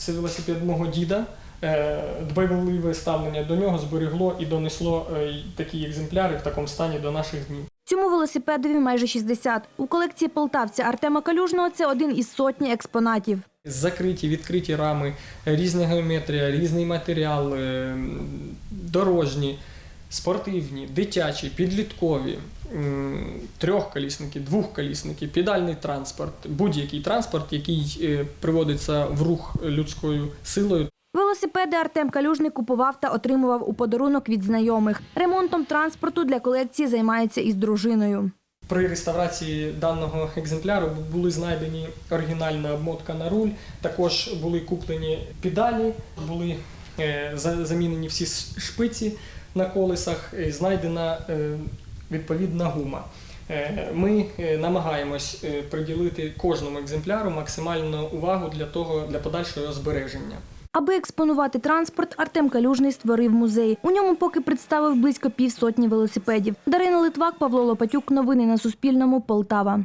Це велосипед мого діда. Е, Дбайливе ставлення до нього зберегло і донесло е, такі екземпляри в такому стані до наших днів. Цьому велосипедові майже 60. У колекції полтавця Артема Калюжного це один із сотні експонатів. Закриті, відкриті рами, різна геометрія, різний матеріал, е, дорожні, спортивні, дитячі, підліткові, трьохколісники, двохколісники, педальний транспорт, будь-який транспорт, який е, приводиться в рух людською силою. Велосипеди Артем Калюжний купував та отримував у подарунок від знайомих. Ремонтом транспорту для колекції займається із дружиною. При реставрації даного екземпляру були знайдені оригінальна обмотка на руль, також були куплені педалі, були е, замінені всі шпиці на колесах, е, знайдена відповідна гума. Е, Ми е, намагаємось е, приділити кожному екземпляру максимальну увагу для того для подальшого збереження. Аби експонувати транспорт, Артем Калюжний створив музей. У ньому поки представив близько півсотні велосипедів. Дарина Литвак, Павло Лопатюк. Новини на Суспільному. Полтава.